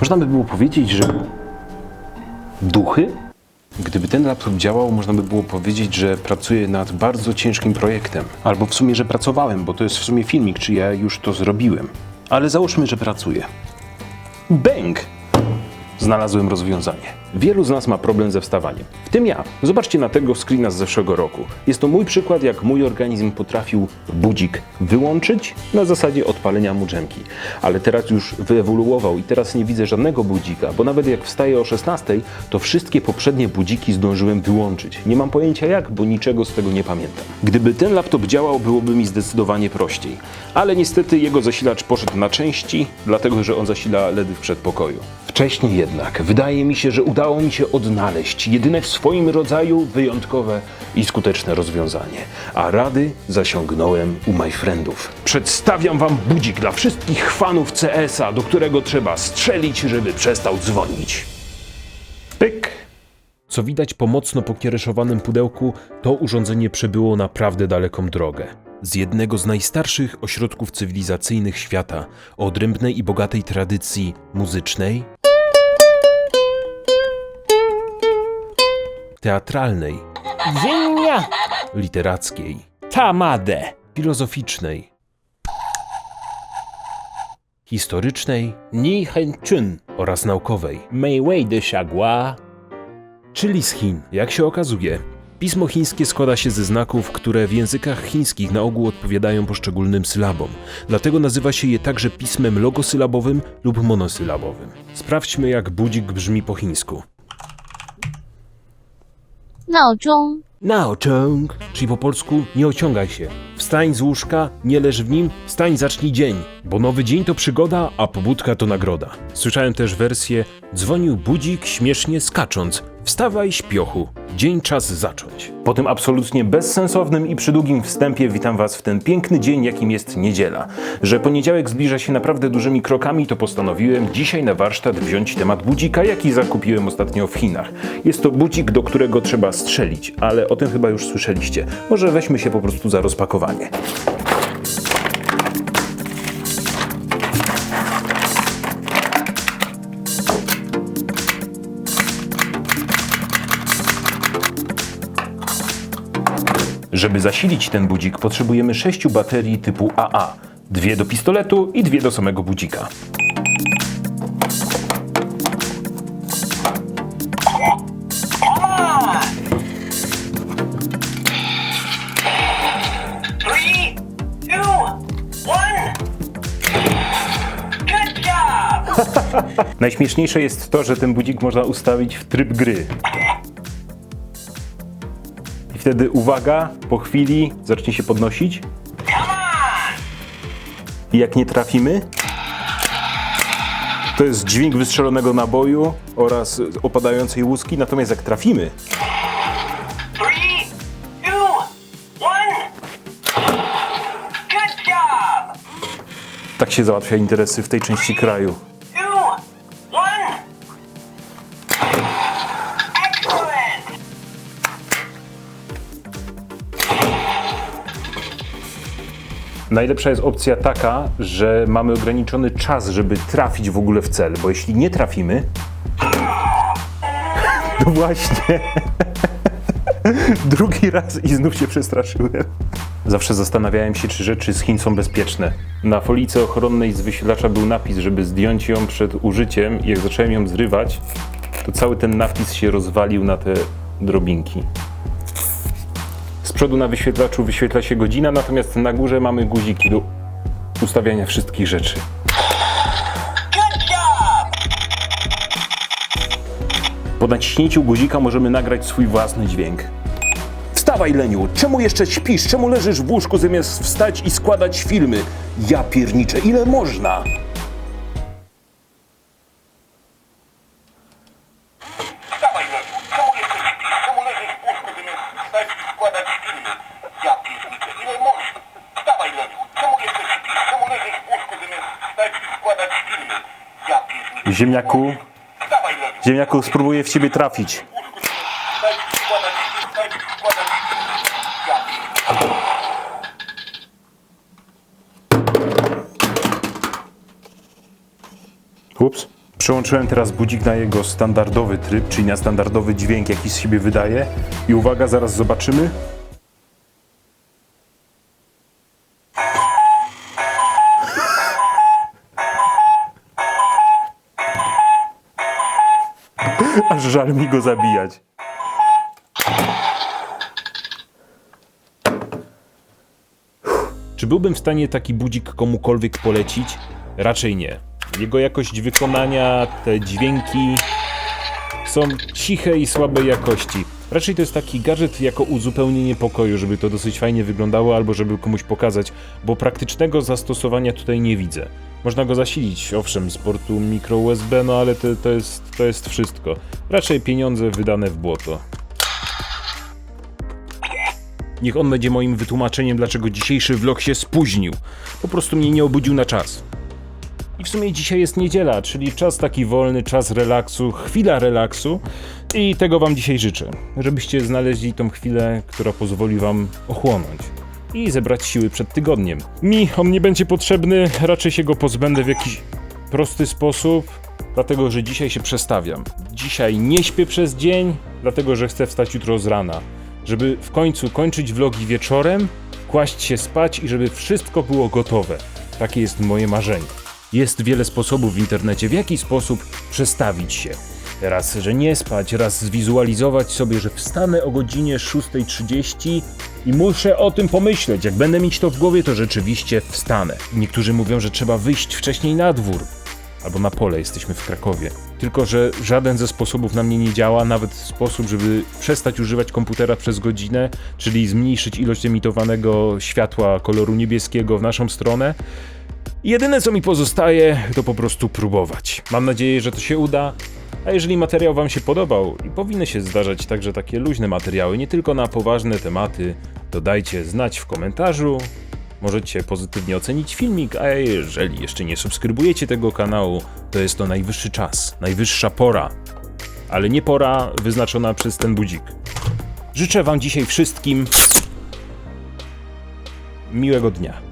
Można by było powiedzieć, że duchy? Gdyby ten laptop działał, można by było powiedzieć, że pracuję nad bardzo ciężkim projektem. Albo w sumie, że pracowałem, bo to jest w sumie filmik, czy ja już to zrobiłem. Ale załóżmy, że pracuję. Bęk! Znalazłem rozwiązanie. Wielu z nas ma problem ze wstawaniem. W tym ja. Zobaczcie na tego screena z zeszłego roku. Jest to mój przykład, jak mój organizm potrafił budzik wyłączyć na zasadzie odpalenia mu. Ale teraz już wyewoluował i teraz nie widzę żadnego budzika, bo nawet jak wstaję o 16, to wszystkie poprzednie budziki zdążyłem wyłączyć. Nie mam pojęcia jak, bo niczego z tego nie pamiętam. Gdyby ten laptop działał, byłoby mi zdecydowanie prościej. Ale niestety jego zasilacz poszedł na części, dlatego że on zasila LEDy w przedpokoju. Wcześniej jednak wydaje mi się, że udało mi się odnaleźć jedyne w swoim rodzaju wyjątkowe i skuteczne rozwiązanie. A rady zasiągnąłem u my friendów. Przedstawiam wam budzik dla wszystkich fanów CS-a, do którego trzeba strzelić, żeby przestał dzwonić. Pyk. Co widać po mocno pokiereszowanym pudełku, to urządzenie przebyło naprawdę daleką drogę. Z jednego z najstarszych ośrodków cywilizacyjnych świata, o odrębnej i bogatej tradycji muzycznej, teatralnej, Ziemia literackiej, Tamade. filozoficznej, historycznej Ni oraz naukowej. Mei Wei de Shagua. czyli z Chin. Jak się okazuje, pismo chińskie składa się ze znaków, które w językach chińskich na ogół odpowiadają poszczególnym sylabom. Dlatego nazywa się je także pismem logosylabowym lub monosylabowym. Sprawdźmy, jak budzik brzmi po chińsku. 闹钟，Naociąg, czyli po polsku nie ociągaj się. Wstań z łóżka, nie leż w nim, wstań, zacznij dzień, bo nowy dzień to przygoda, a pobudka to nagroda. Słyszałem też wersję dzwonił budzik śmiesznie skacząc. Wstawaj, śpiochu, dzień czas zacząć. Po tym absolutnie bezsensownym i przydługim wstępie witam Was w ten piękny dzień, jakim jest niedziela. Że poniedziałek zbliża się naprawdę dużymi krokami, to postanowiłem dzisiaj na warsztat wziąć temat budzika, jaki zakupiłem ostatnio w Chinach. Jest to budzik, do którego trzeba strzelić, ale o tym chyba już słyszeliście. Może weźmy się po prostu za rozpakowanie. Żeby zasilić ten budzik, potrzebujemy sześciu baterii typu AA. Dwie do pistoletu i dwie do samego budzika. Najśmieszniejsze jest to, że ten budzik można ustawić w tryb gry. Wtedy uwaga, po chwili zacznie się podnosić. I jak nie trafimy, to jest dźwięk wystrzelonego naboju oraz opadającej łuski, natomiast jak trafimy, tak się załatwia interesy w tej części kraju. Najlepsza jest opcja taka, że mamy ograniczony czas, żeby trafić w ogóle w cel, bo jeśli nie trafimy, to właśnie drugi raz i znów się przestraszyłem. Zawsze zastanawiałem się, czy rzeczy z Chin są bezpieczne. Na folice ochronnej z wyświetlacza był napis, żeby zdjąć ją przed użyciem i jak zacząłem ją zrywać, to cały ten napis się rozwalił na te drobinki. Z przodu na wyświetlaczu wyświetla się godzina, natomiast na górze mamy guziki do ustawiania wszystkich rzeczy. Po naciśnięciu guzika możemy nagrać swój własny dźwięk. Wstawaj, Leniu! Czemu jeszcze śpisz? Czemu leżysz w łóżku zamiast wstać i składać filmy? Ja pierniczę, ile można? Ziemniaku, ziemniaku, spróbuję w ciebie trafić. Ups, Przełączyłem teraz budzik na jego standardowy tryb, czyli na standardowy dźwięk, jaki z siebie wydaje. I uwaga, zaraz zobaczymy. Żal mi go zabijać. Czy byłbym w stanie taki budzik komukolwiek polecić? Raczej nie. Jego jakość wykonania, te dźwięki są ciche i słabej jakości. Raczej to jest taki gadżet jako uzupełnienie pokoju, żeby to dosyć fajnie wyglądało albo żeby komuś pokazać, bo praktycznego zastosowania tutaj nie widzę. Można go zasilić, owszem, z portu mikro USB, no ale to, to, jest, to jest wszystko. Raczej pieniądze wydane w błoto. Niech on będzie moim wytłumaczeniem, dlaczego dzisiejszy vlog się spóźnił. Po prostu mnie nie obudził na czas. I w sumie dzisiaj jest niedziela, czyli czas taki wolny, czas relaksu, chwila relaksu. I tego Wam dzisiaj życzę. Żebyście znaleźli tą chwilę, która pozwoli Wam ochłonąć i zebrać siły przed tygodniem. Mi on nie będzie potrzebny, raczej się go pozbędę w jakiś prosty sposób, dlatego że dzisiaj się przestawiam. Dzisiaj nie śpię przez dzień, dlatego że chcę wstać jutro z rana, żeby w końcu kończyć vlogi wieczorem, kłaść się spać i żeby wszystko było gotowe. Takie jest moje marzenie. Jest wiele sposobów w internecie, w jaki sposób przestawić się. Raz, że nie spać, raz zwizualizować sobie, że wstanę o godzinie 6.30 i muszę o tym pomyśleć. Jak będę mieć to w głowie, to rzeczywiście wstanę. Niektórzy mówią, że trzeba wyjść wcześniej na dwór. Albo na pole, jesteśmy w Krakowie. Tylko, że żaden ze sposobów na mnie nie działa, nawet sposób, żeby przestać używać komputera przez godzinę, czyli zmniejszyć ilość emitowanego światła koloru niebieskiego w naszą stronę. Jedyne co mi pozostaje, to po prostu próbować. Mam nadzieję, że to się uda. A jeżeli materiał Wam się podobał i powinny się zdarzać także takie luźne materiały, nie tylko na poważne tematy, to dajcie znać w komentarzu. Możecie pozytywnie ocenić filmik, a jeżeli jeszcze nie subskrybujecie tego kanału, to jest to najwyższy czas, najwyższa pora. Ale nie pora wyznaczona przez ten budzik. Życzę Wam dzisiaj wszystkim miłego dnia.